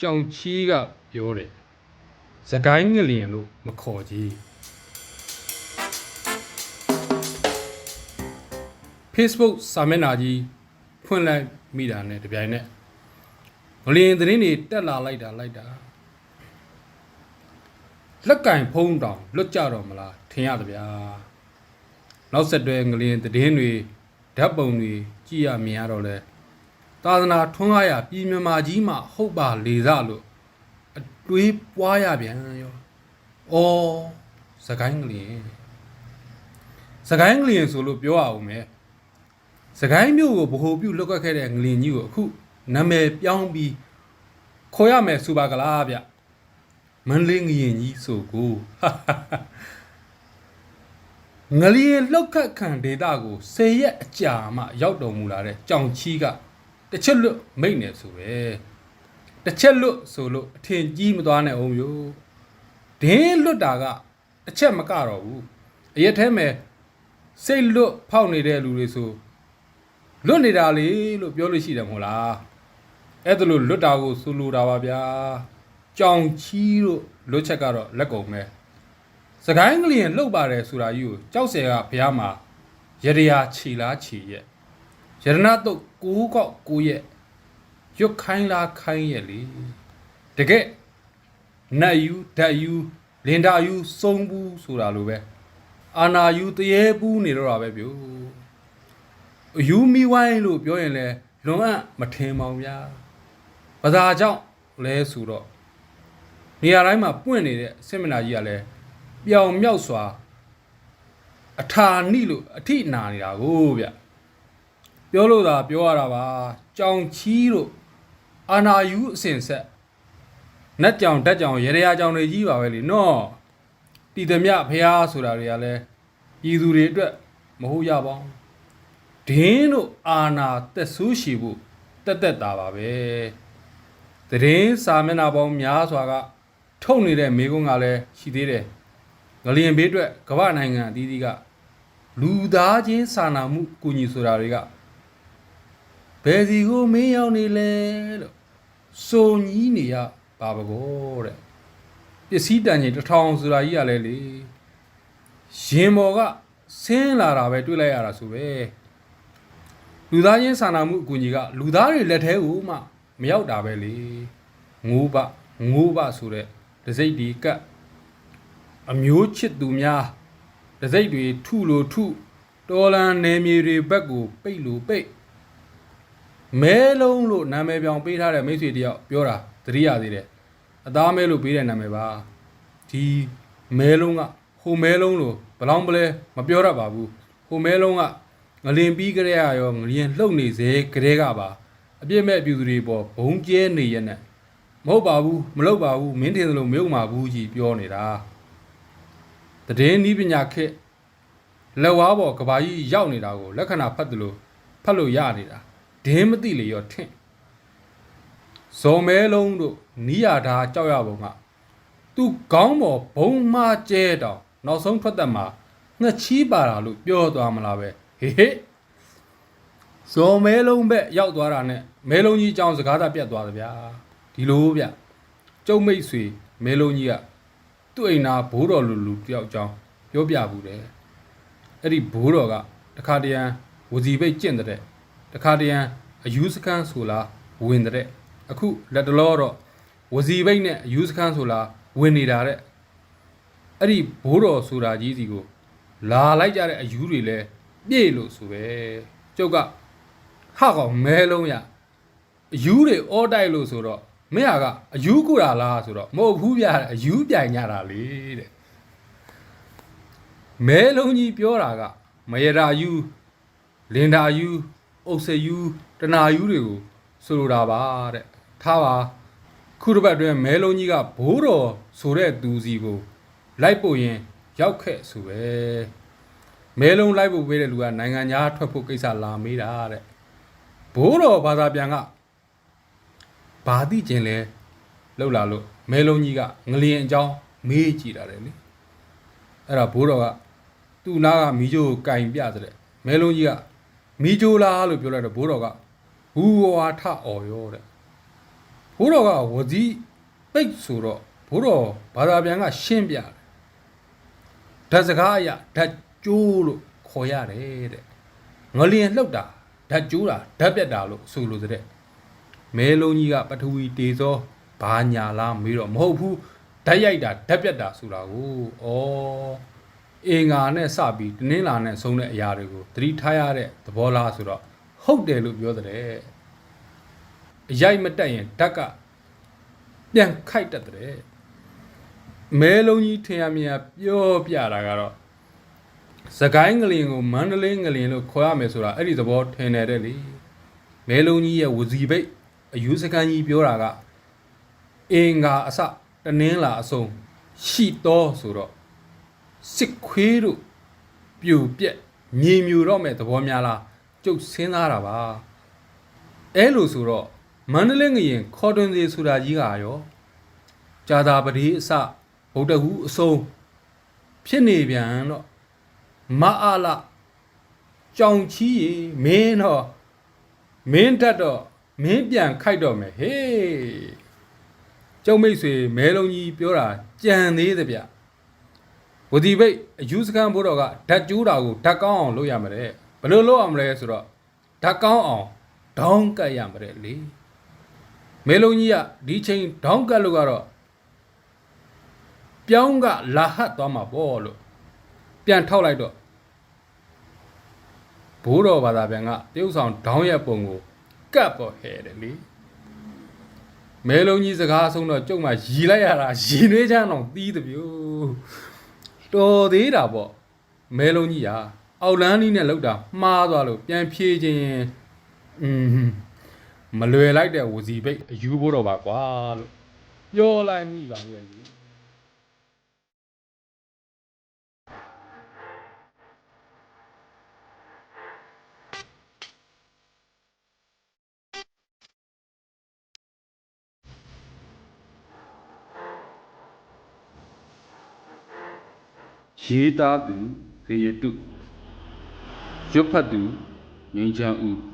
ကြောင်ချီးကပြောတယ်စကိုင်းငလျင်လို့မခေါ်ကြီး Facebook စာမျက်နှာကြီးဖွင့်လိုက်မိတာနဲ့တပြိုင်နက်ငလျင်သတင်းတွေတက်လာလိုက်တာလိုက်တာလက်ကင်ဖုံးတောင်လွတ်ကြတော့မလားထင်ရသဗျာနောက်ဆက်တွဲငလျင်သတင်းတွေဓာတ်ပုံတွေကြည့်ရမြင်ရတော့လဲ သာသနာထွန်းကားရပြည်မြမာကြီးမှဟုတ်ပါလေစလို့အတွေးပွားရပြန်ရော။အော်စကိုင်းငလျင်စကိုင်းငလျင်ဆိုလို့ပြောရအောင်မယ်။စကိုင်းမြို့ကိုဗဟိုပြုလောက်ကခဲ့တဲ့ငလျင်ကြီးကိုအခုနာမည်ပြောင်းပြီးခေါ်ရမယ်ဆိုပါကလားဗျ။မန္တလေးငလျင်ကြီးဆိုကိုငလျင်လောက်ခတ်ခံဒေတာကို၁၀ရက်အကြာမှရောက်တော်မူလာတဲ့ကြောင်ချီးက တစ်ချက်လွတ်မိတ်နေဆိုပဲတစ်ချက်လွတ်ဆိုလို့အထင်ကြီးမသွားနဲ့အောင်မျိုးဒင်းလွတ်တာကတစ်ချက်မကတော့ဘူးအရက်ထဲမှာစိတ်လွတ်ဖောက်နေတဲ့လူတွေဆိုလွတ်နေတာလေလို့ပြောလို့ရှိတယ်မဟုတ်လားအဲ့ဒါလို့လွတ်တာကိုဆိုလိုတာပါဗျာကြောင်ချီးတို့လွတ်ချက်ကတော့လက်ကုန်ပဲစကိုင်းကလျင်လှုပ်ပါတယ်ဆိုတာကြီးကိုကြောက်ဆယ်ကဘုရားမှာရရရာခြီလားခြီရဲ့ ရတနာတုတ်ကိုးကောက်ကိုရဲ့ရွတ်ခိုင်းလားခိုင်းရဲ့လေတကယ်နတ်ယူဓာတ်ယူလင်တာယူစုံဘူးဆိုတာလိုပဲအာနာယူတရေပူးနေတော့တာပဲပြိုအယူမီဝိုင်းလို့ပြောရင်လဲလွန်အပ်မထင်ပါဘူးဗျာဘာသာကြောင့်လဲဆိုတော့နေရာတိုင်းမှာပွင့်နေတဲ့စင်မနာကြီးကလည်းပြောင်မြောက်စွာအထာနိလို့အထိနာနေတာကိုဗျ ပြောလို့သာပြောရတာပါကြောင်ချီးတို့အာနာယူအစင်ဆက်နတ်ကြောင်တက်ကြောင်ရေရရာကြောင်တွေကြီးပါပဲလေနော်တီသမြဖះဆိုတာတွေကလည်းပြည်သူတွေအတွက်မဟုတ်ရပါဘူးဒင်းတို့အာနာတက်ဆူးရှိဖို့တက်တက်တာပါပဲသတင်းစာမျက်နှာပေါင်းများစွာကထုတ်နေတဲ့မိကုန်းကလည်းရှိသေးတယ်ငလျင်ဘေးအတွက်ကမ္ဘာနိုင်ငံအသီးသီးကလူသားချင်းစာနာမှုကူညီဆိုတာတွေက ဘယ်စီကိုမင်းရောက်နေလဲလို့စုံကြီးနေရပါဘကောတဲ့ပစ္စည်းတန်ကြီးတစ်ထောင်ဆိုတာကြီးကလည်းလေရင်မော်ကဆင်းလာတာပဲတွေ့လိုက်ရတာဆိုပဲလူသားချင်းစာနာမှုအကူအညီကလူသားတွေလက်ထဲကိုမှမရောက်တာပဲလေငိုးပငိုးပဆိုတဲ့ဒစိတ်ဒီကတ်အမျိုးချစ်သူများတစိတ်တွေထုလိုထုတော်လန်နယ်မြေတွေဘက်ကိုပိတ်လို့ပိတ် မဲလုံးလို့နာမည်ပြောင်ပေးထားတဲ့မိတ်ဆွေတယောက်ပြောတာသတိရသေးတယ်အသားမဲလို့ပေးတဲ့နာမည်ပါဒီမဲလုံးကဟိုမဲလုံးလို့ဘလောင်းပလဲမပြောရပါဘူးဟိုမဲလုံးကငလင်ပြီးကြရရောငလျင်လှုပ်နေစေကြတဲ့ကပါအပြစ်မဲ့အပြူသူတွေပေါ်ဘုံကျဲနေရနဲ့မဟုတ်ပါဘူးမလုပ်ပါဘူးမင်းထင်သလိုမယုံပါဘူးကြီးပြောနေတာတည်င်းနီးပညာခက်လက်ဝါးပေါ်ကဘာကြီးရောက်နေတာကိုလက္ခဏာဖတ်တယ်လို့ဖတ်လို့ရနေတာ ဒင်းမသိလေရောထင့်ဇော်မဲလုံးတို့နီးရတာကြောက်ရပုံကသူခေါင်းပေါ်ဘုံမကျဲတောင်နောက်ဆုံးထွက်သက်မှာငှက်ချီးပါတာလို့ပြောသွားမလားပဲဟေဟေဇော်မဲလုံးဘက်ရောက်သွားတာနဲ့မဲလုံးကြီးအကြောင်းစကားသာပြတ်သွားတယ်ဗျာဒီလိုဗျကျုံမိတ်ဆွေမဲလုံးကြီးကသူ့အိမ်နာဘိုးတော်လူလူတယောက်အကြောင်းပြောပြဘူးတယ်အဲ့ဒီဘိုးတော်ကတခါတရံဝစီပိတ်ကျင့်တဲ့ တခါတရံအယူစခန်းဆိုလားဝင်တဲ့အခုလက်တလောတော့ဝစီပိတ်နဲ့အယူစခန်းဆိုလားဝင်နေတာတဲ့အဲ့ဒီဘိုးတော်ဆိုတာကြီးစီကိုလာလိုက်ကြတဲ့အယူတွေလဲပြည့်လို့ဆိုပဲကျုပ်ကဟာကောင်မဲလုံးရအယူတွေအောတိုက်လို့ဆိုတော့မင်းကအယူကူတာလားဆိုတော့မဟုတ်ဘူးဗျာအယူပြိုင်ကြတာလေတဲ့မဲလုံးကြီးပြောတာကမရတာယူလင်တာယူ အုပ်စယူတနာယူတွေကိုဆိုလိုတာပါတဲ့ထားပါခုတစ်ပတ်အတွင်းမဲလုံးကြီးကဘိုးတော်ဆိုတဲ့သူစီကို လိုက်ပို့ရင်ရောက်ခဲ့ဆိုပဲမဲလုံးလိုက်ပို့ပေးတဲ့လူကနိုင်ငံသားထွက်ဖို့ကိစ္စလာမေးတာတဲ့ဘိုးတော်ဘာသာပြန်ကဘာသိကျင်လဲလှုပ်လာလို့မဲလုံးကြီးကငလျင်အကြောင်းမေးကြည့်တာတယ်လေအဲ့ဒါဘိုးတော်ကသူ့နားကမီးကြိုးကိုကင်ပြတဲ့မဲလုံးကြီးက မီးကြိုးလားလို့ပြောလိုက်တော့ဘိုးတော်ကဟူဝါထအော်ရောတဲ့ဟဘိုးတော်ကဝစီပိတ်ဆိုတော့ဘိုးတော်ဘာသာပြန်ကရှင်းပြတယ်ဓာတ်စကားအရဓာတ်ကျိုးလို့ခေါ်ရတယ်တဲ့ငလျင်လှုပ်တာဓာတ်ကျိုးတာဓာတ်ပြက်တာလို့ဆိုလို့တဲ့မဲလုံးကြီးကပထဝီတေသောဘာညာလားမေးတော့မဟုတ်ဘူးဓာတ်ရိုက်တာဓာတ်ပြက်တာဆိုတာကိုဩ အင်္ဂါနဲ့စပြီးတနင်္လာနဲ့ဆုံးတဲ့အရာတွေကိုသတိထားရတဲ့သဘောလားဆိုတော့ဟုတ်တယ်လို့ပြောတဲ့အရိုက်မတက်ရင်ဓာတ်ကပြန်ခိုက်တတ်တဲ့မဲလုံးကြီးထင်ရမြင်ရပြောပြတာကတော့စကိုင်းငလင်ကိုမန္တလေးငလင်လို့ခေါ်ရမယ်ဆိုတာအဲ့ဒီသဘောထင်တယ်တဲ့လေမဲလုံးကြီးရဲ့ဝစီပိတ်အယူစကန်ကြီးပြောတာကအင်္ဂါအစတနင်းလာအစုံရှိတော်ဆိုတော့ စစ်ခွေးတို့ပြူပြက်မြေမြူတော့မဲ့သဘောများလားကျုပ်စဉ်းစားတာပါအဲလိုဆိုတော့မန္တလေးငရင်ခေါ်တွင်စီဆိုတာကြီးကရောကြာသာပတိအစဗုဒ္ဓဟူအစုံဖြစ်နေပြန်တော့မအားလာကြောင်ချီရေမင်းတော့မင်းတက်တော့မင်းပြန်ခိုက်တော့မယ်ဟေးကျုံမိတ်ဆွေမဲလုံးကြီးပြောတာကြံသေးသဗျ ဝဒီဘိတ်အယူစကန်ဘိုးတော်ကဓာတ်ကျိုးတာကိုဓာတ်ကောင်းအောင်လုပ်ရမှာတဲ့ဘယ်လိုလုပ်အောင်မလဲဆိုတော့ဓာတ်ကောင်းအောင်ဒေါင်းကတ်ရမှာတဲ့လေမဲလုံးကြီးကဒီချိန်ဒေါင်းကတ်လို့ကတော့ပြောင်းကလာဟတ်သွားမှာပေါ့လို့ပြန်ထောက်လိုက်တော့ဘိုးတော်ဘာသာပြန်ကတရုတ်ဆောင်ဒေါင်းရက်ပုံကိုကတ်ပေါ်ဟဲတယ်လေမဲလုံးကြီးစကားအဆုံးတော့ကျုပ်မှရီလိုက်ရတာရီနှွေးချမ်းအောင်သီးတပြို့ တော်သေးတာပေါ့မဲလုံးကြီးဟာအောက်လန်းလေးနဲ့လောက်တာမှားသွားလို့ပြန်ဖြေးခြင်းอืมမလွယ်လိုက်တဲ့ဝစီပိတ်အယူဖို့တော့ပါကွာလို့ပြောလိုက်မိပါရဲ့ ရေးသားသူဇေယတုရွတ်ဖတ်သူငိမ့်ချမ်းဦး